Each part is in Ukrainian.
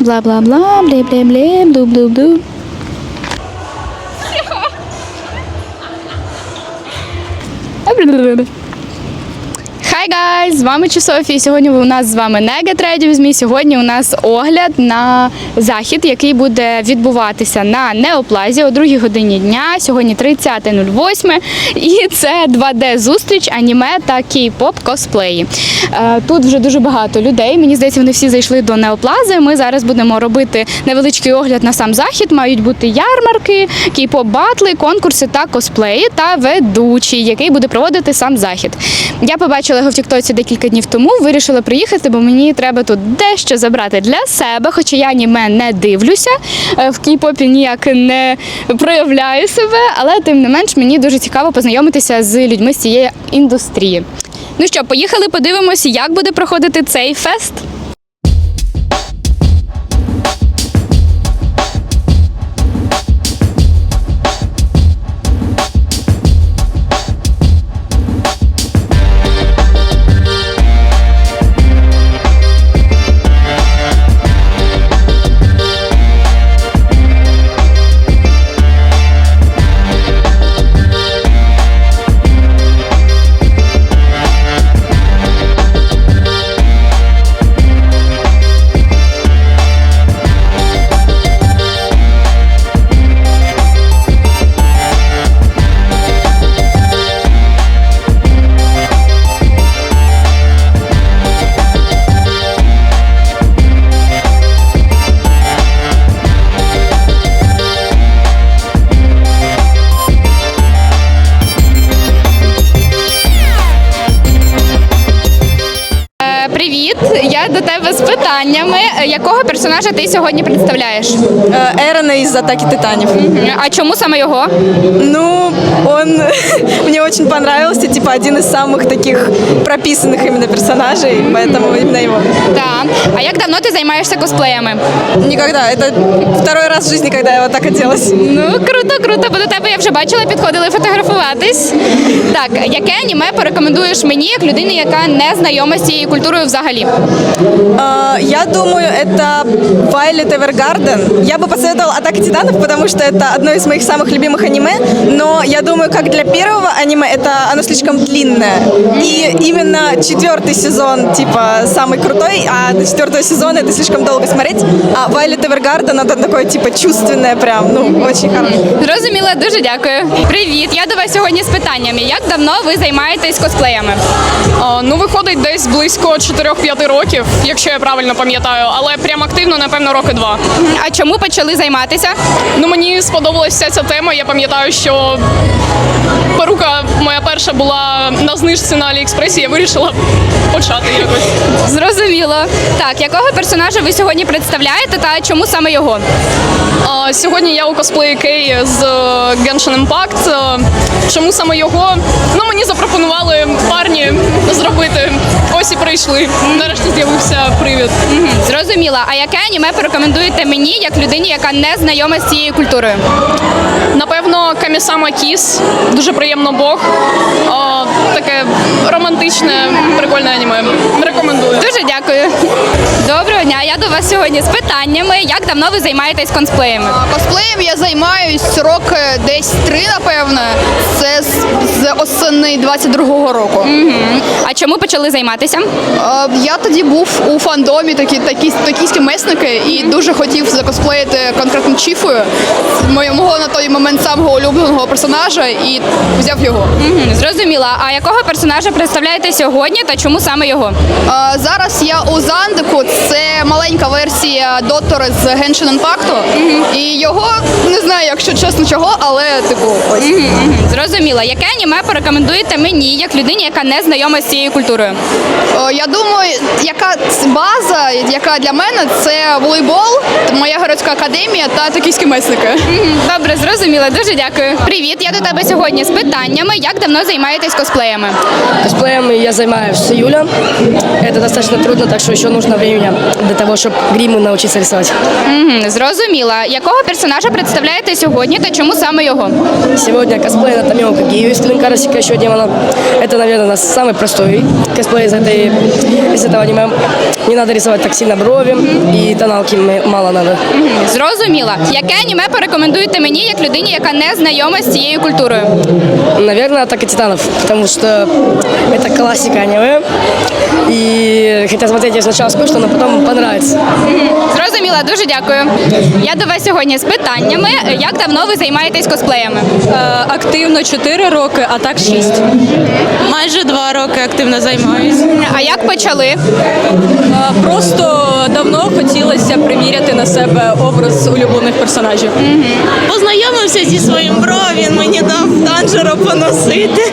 Бла-бла-бла, бле-бле-бле, блу-блу-блу. Гайз! З вами Чусофі. Сьогодні у нас з вами не Get Ready With Me. Сьогодні у нас огляд на захід, який буде відбуватися на Неоплазі о 2 годині дня. Сьогодні 30.08. І це 2D-зустріч аніме та кей-поп косплеї. Е, Тут вже дуже багато людей. Мені здається, вони всі зайшли до Неоплази. Ми зараз будемо робити невеличкий огляд на сам захід. Мають бути ярмарки, кей-поп батли, конкурси та косплеї та ведучий, який буде проводити сам захід. Я побачила його в Тіктоці декілька днів тому. Вирішила приїхати, бо мені треба тут дещо забрати для себе. Хоча я аніме не дивлюся, е, в кей-попі ніяк не проявляю себе, але тим не менш мені дуже цікаво познайомитися з людьми з цієї індустрії. Ну що, поїхали, подивимося, як буде проходити цей фест. Я до тебе з питаннями. Е, Якого персонажа ти сьогодні представляєш? Э, Эрона из «Атаки Титанов». А чому саме його? Ну, он мне очень понравился, типа один из самых таких прописанных именно персонажей, поэтому именно его. Так. А як давно ти займаєшся косплеями? Никогда, это второй раз в жизни, когда я вот так оделась. Ну, круто, круто, бо до тебе я вже бачила, підходили фотографуватись. Так, яке аніме порекомендуєш мені як людині, яка не знайома з цією культурою взагалі? А, Я думаю, это Violet Evergarden. Я бы посоветовала «Атака Титанов», потому что это одно из моих самых любимых аниме, но я думаю, как для первого аниме, это оно слишком длинное. И именно четвертый сезон, типа, самый крутой, а до четвертого сезона это слишком долго смотреть. А Violet Evergarden, это такое, типа, чувственное прям, ну, очень хорошее. Зрозуміла, дуже дякую. Привіт, я до вас сьогодні з питаннями. Як давно ви займаєтесь косплеями? А, Ну, виходить десь близько 4-5 років, якщо я правильно пам'ятаю, але прям активно, напевно, роки два. А чому почали займатися? Ну, мені сподобалася вся ця тема. Я пам'ятаю, що перука моя перша була на знижці на Аліекспресі, я вирішила почати якось. Зрозуміло. Так, якого персонажа ви сьогодні представляєте та чому саме його? Сьогодні я у косплеї Кей з е, Genshin Impact. Е, Чому саме його? Ну, мені запропонували парні зробити. Ось і прийшли. Нарешті з'явився привід. Мгм, Зрозуміла. А яке аніме порекомендуєте мені як людині, яка не знайома з цією культурою? Напевно, Камісама Кіс. Дуже приємно Бог. О, таке романтичне, прикольне аніме. Рекомендую. Дуже дякую. Я до вас сьогодні з питаннями. Як давно ви займаєтесь косплеями? Косплеєм я займаюсь роки десь три, напевно. Це з, з осени 22-го року. Мгм. А чому почали займатися? Е, Я тоді був у фандомі такі, такі токійські месники і дуже хотів закосплеїти конкретно Чіфою, мого на той момент самого улюбленого персонажа, і взяв його. Мгм, Зрозуміла. А якого персонажа представляєте сьогодні та чому саме його? Е, Зараз я у Зандику, це маленька версія Доттора з Genshin Impact. І його не знаю, якщо чесно чого, але типу ось. Зрозуміла. Яке аніме порекомендуєте мені як людині, яка не знайома з цією культурою? О, Я думаю, яка база, яка для мене це волейбол, моя городська академія та токійські месники. Добре, зрозуміла. Дуже дякую. Привіт, я до тебе сьогодні з питаннями. Як давно займаєтесь косплеями? Косплеем я занимаюсь с июля. Это достаточно трудно, так что еще нужно времени для того, чтобы гриму научиться рисовать. Мгм, Зрозуміла. Якого персонажа представляєте сьогодні та чому саме його? Сегодня косплей на Томиока Гию из Клинкарасика еще демона. Это, наверное, у нас самый простой косплей из, этой, из этого аниме. не надо рисовать так сильно брови, и тоналки м- мало надо. Зрозуміла. Яке аніме порекомендуєте мені як людині, яка не знайома з цією культурою? Наверное, Атака Титанов, потому что это классика аниме. И хотя смотреть ее сначала скучно, но потом понравится. Зрозуміла, дуже дякую. Я до вас сьогодні з питаннями. Як давно ви займаєтесь косплеями? Активно 4 роки, а так 6. Майже 2 роки активно займаюся. А як почали? Просто давно хотілося приміряти на себе образ улюблених персонажів. Познайомився зі своїм бро, він мені дав танжеро поносити.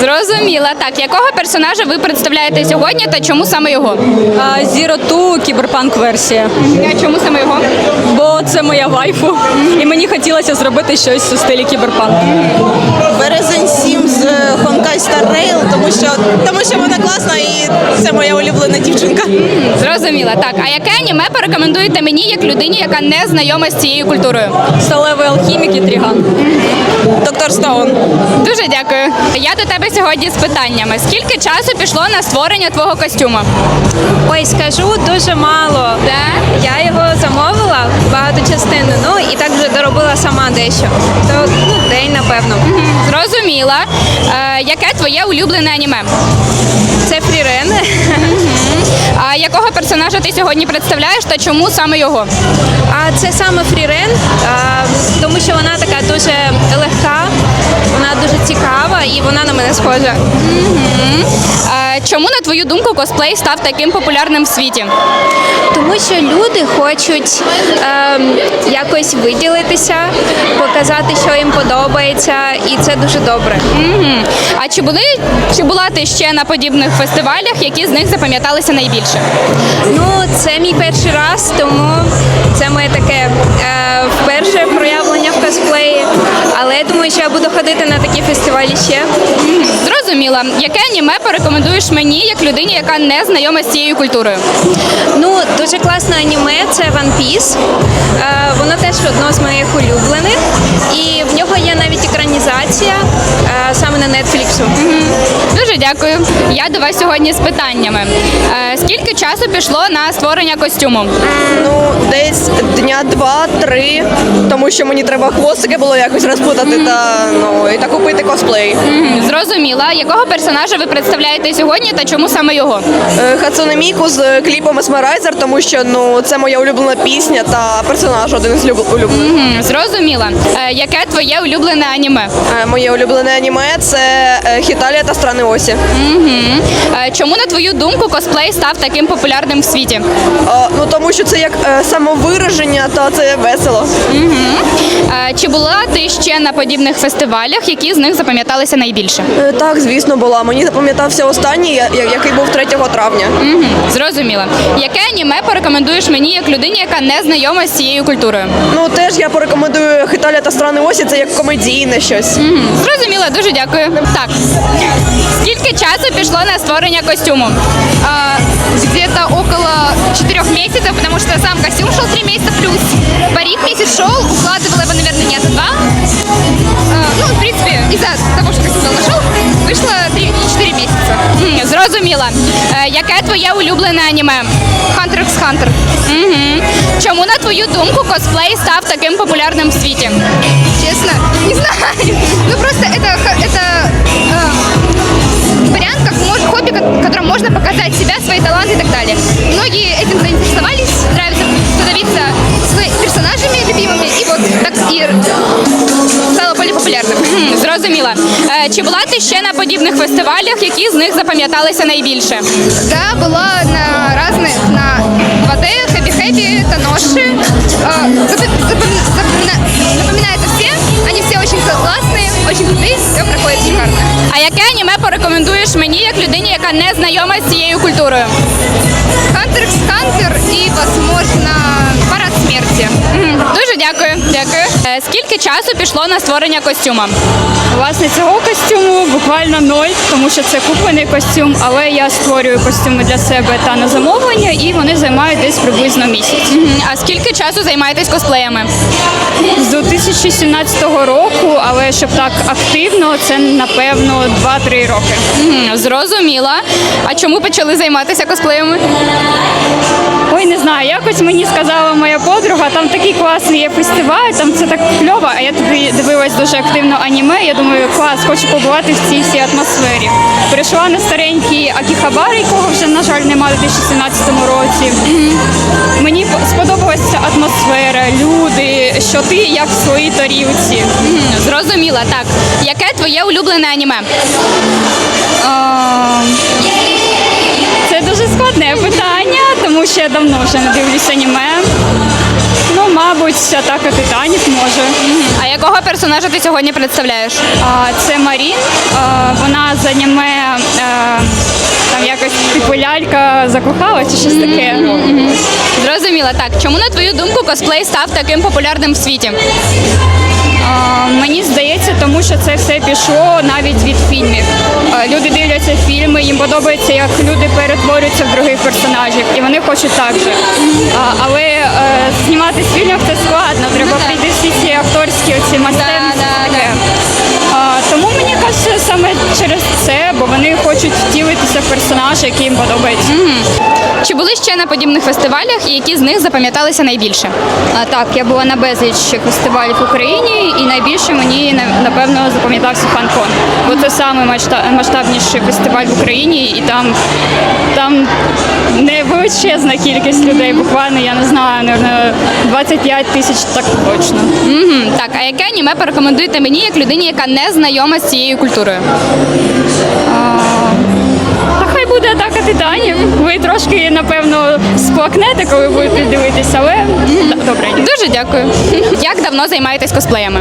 Зрозуміла. Так, якого персонажа ви представляєте сьогодні та чому саме його? А Zero Two кіберпанк версія. А чому саме його? Бо це моя вайфу. І мені хотілося зробити щось у стилі кіберпанк. Березень 7 з Honkai Star Rail, тому що, тому що вона класна і це моя улюблена дівчинка. Зрозуміла. Так, а яке аніме порекомендуєте мені як людині, яка не знайома з цією культурою? Сталевий алхімік і тріган. Доктор Стоун. Дуже дякую. Я до тебе сьогодні з питаннями. Скільки часу пішло на створення твого костюму? Ой, скажу дуже мало. Я його замовила багато частин, ну і так вже доробила сама дещо. То ну, день, напевно. Зрозуміла. Е, яке твоє улюблене аніме? Це фрірен. А якого персонажа ти сьогодні представляєш та чому саме його? А це саме фрірен, тому що вона така дуже легка, вона дуже цікава і вона на мене схожа. Е, чому, на твою думку, косплей став таким популярним в світі? Тому що люди хочуть ем, якось виділитися, показати, що їм подобається, і це дуже добре. Мгм. А чи були чи була ти ще на подібних фестивалях, які з них запам'яталися найбільше? Ну, це мій перший раз, тому це моє таке е, вперше проявлення в косплеї. Але я думаю, що я буду ходити на такі фестивалі ще. Зрозуміла, яке аніме порекомендуєш мені як людині, яка не знайома з цією культурою? Ну, дуже класне аніме це One Piece. Е, воно теж одно з моїх улюблених. І в нього є навіть екранізація е, саме на Netflix. Дуже дякую. Я до вас сьогодні з питаннями. Е, скільки часу пішло на створення костюму? Ну, десь дня два-три, тому що мені треба хвостики було якось розпутати та ну і та купити косплей. Зрозуміла, якого персонажа ви представляєте сьогодні та чому саме його? Е, Хацуне Міку з кліпом Esmerizer, тому що ну це моя улюблена пісня та персонаж один з люб- улюблених. Зрозуміла. Е, яке твоє улюблене аніме? Моє улюблене аніме це Хіталія та страни Осі. Мгм. Е, Чому, на твою думку, косплей став таким популярним в світі? Е, Ну тому що це як е, самовираження, та це весело. Е, Чи була ти ще на подібних фестивалях, які з них запам'яталися найбільше? Е, Так, звісно, була. Мені запам'ятався останній, я- я- який був 3 травня. Мгм, Зрозуміла. Яке аніме порекомендуєш мені як людині, яка не знайома з цією культурою? Ну теж я порекомендую Хиталя та страни Осі, це як комедійне щось. Мгм, Зрозуміла, дуже дякую. Так. Скільки часу пішло на створення костюму? Где-то около четырех месяцев, потому что сам костюм шел три месяца плюс. Парик месяц шел, укладывала его, наверное, дня за два. А, Ну, в принципе, из-за того, что костюм долго шел, вышло 3-4 месяца. Мгм, Зрозуміла. Е, Яке твоє улюблене аніме? Hunter x Hunter. Мгм. Чому, на твою думку, косплей став таким популярним в світі? Честно, не знаю. Ну просто это, х- это можно показать себя, свои таланты и так далее. Многие этим заинтересовались, нравится становиться своими персонажами любимыми, и вот так и стало более популярным. Мгм, Зрозуміла. Е, Чи була ти ще на подібних фестивалях, які з них запам'яталися найбільше? Да, была на разных, на 2D, Happy Happy, Таноши. Э, запом- запоми- запомина- Запоминаются все, они все очень классные, очень крутые, все проходит шикарно. А яке аніме порекомендуєш мені як людині, Яка не знайома з цією культурою? Хантер, хантер і возможно, Парад Мгм, Дуже дякую. Дякую. Е, скільки часу пішло на створення костюма? Власне, цього костюму буквально ноль, тому що це куплений костюм, але я створюю костюми для себе та на замовлення, і вони займають десь приблизно місяць. А скільки часу займаєтесь косплеями? З 2017 року, але щоб так активно, це напевно 2-3 роки. Зрозуміла. А чому почали займатися косплеями? Ой, не знаю, якось мені сказала моя подруга, там такий класний є фестиваль, там це так кльово, а я тоді дивилась дуже активно аніме. Я думаю, клас, хочу побувати в цій всій атмосфері. Прийшла на старенький Акіхабар, якого вже, на жаль, немає у 2017 році. Мені сподобалася атмосфера, люди, що ти як в своїй тарілці. Зрозуміла. Так. Яке твоє улюблене аніме? А, тому що я давно вже не дивлюся аніме. Ну, мабуть, атака титанів може. А якого персонажа ти сьогодні представляєш? А, це Марін. А, вона з аніме е, там якось типу лялька закохала чи щось таке. Зрозуміла. Так. Чому на твою думку косплей став таким популярним в світі? Мені здається, тому що це все пішло навіть від фільмів. Люди дивляться фільми, їм подобається, як люди перетворюються в других персонажів, і вони хочуть так же. Але е, знімати з фільмів це складно. Треба Ну, прийти всі ці акторські оці майстерності. тому мені кажеться саме через це, бо вони хочуть втілитися в персонажа, який їм подобається. Чи були ще на подібних фестивалях, і які з них запам'яталися найбільше? А, так, я була на безліч фестивалів в Україні, і найбільше мені напевно запам'ятався фанкон. Бо це масштабніший фестиваль в Україні, і там, там не величезна кількість людей, буквально я не знаю, наверное, 25 тисяч так точно. Мгм, Так, а яке аніме порекомендуєте мені як людині, яка не знайома з цією культурою? Та напевно, коли будете дивитися, але добре. Дуже дякую. Як давно займаєтесь косплеями?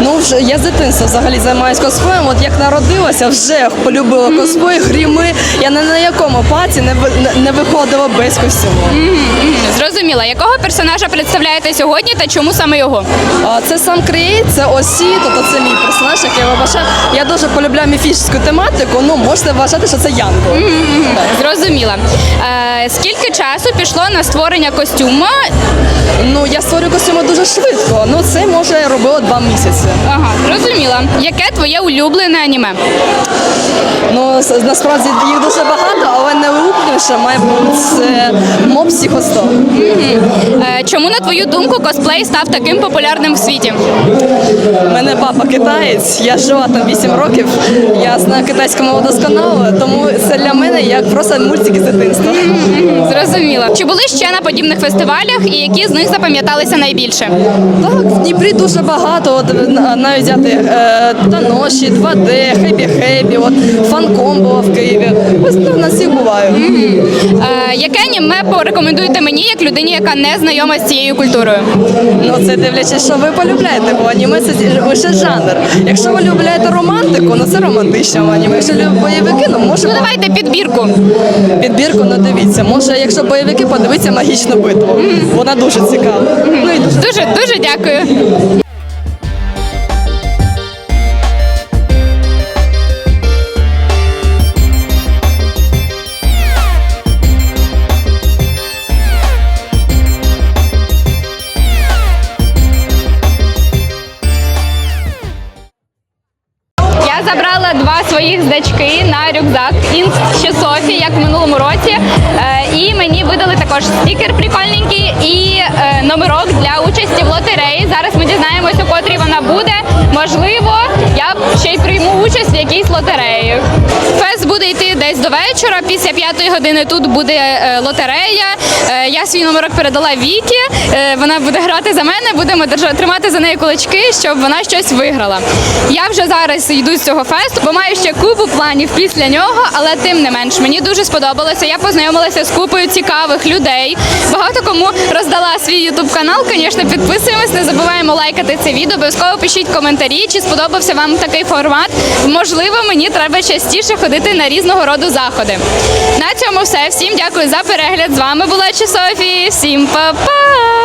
Ну, вже я з дитинства взагалі займаюся косплеєм. От як народилася, вже полюбила косплей, гріми. Я не на якому паті не, не- виходила без костюму. Зрозуміла. Якого персонажа представляєте сьогодні та чому саме його? Це сам Крієйт, це Осі, тобто це мій персонаж, який я вважаю. Я дуже полюбляю міфічну тематику, ну можете вважати, що це. Так. Зрозуміла. Е, скільки часу пішло на створення костюма? Ну, я створюю костюми дуже швидко. Ну, це може я робила два місяці. Ага, зрозуміла. Яке твоє улюблене аніме? Ну, с- насправді їх дуже багато, але найулюбленіше має бути це моб Психосто. Е, чому, на твою думку, косплей став таким популярним в світі? У мене папа китаєць, я жила там 8 років, я знаю китайську мову досконало, тому це для мене як просто мультики з дитинства. Зрозуміла. Чи були ще на подібних фестивалях і які з них запам'яталися найбільше? Так, в Дніпрі дуже багато, от, навіть взяти е, Таноші, 2D, Хебі Хебі, от Фанком була в Києві. Ось ну, на всіх буваю. Е, яке аніме порекомендуєте мені як людині, яка не знайома з цією культурою? Ну це дивлячись, що ви полюбляєте, бо аніме це лише жанр. Якщо ви полюбляєте романтику, ну це романтичне аніме. Якщо любите бойовики, ну може Ну давайте підбірку. підбірку не дивіться. Може, якщо бойовики, подивіться магічну битву. Вона дуже цікава. Ну і Дуже дуже дякую. Забрала два своїх здачки на рюкзак Інст чи Софі, як в минулому році. Е, І мені видали також стікер прикольненький і е, номерок для участі в лотереї. Зараз ми дізнаємось, у котрій вона буде. Можливо, я ще й прийму участь в якійсь лотереї. Фест буде йти десь до вечора. Після п'ятої години тут буде е, лотерея. Я свій номерок передала Вікі. Вона буде грати за мене. Будемо тримати за неї кулачки, щоб вона щось виграла. Я вже зараз йду з цього фесту, бо маю ще купу планів після нього, але тим не менш мені дуже сподобалося. Я познайомилася з купою цікавих людей. Багато кому роздала свій ютуб канал. Звісно, підписуємось, не забуваємо лайкати це відео. Обов'язково пишіть коментарі, чи сподобався вам такий формат. Можливо, мені треба частіше ходити на різного роду заходи. На цьому все. Всім дякую за перегляд. З вами була Чи Софі. Всім па-па!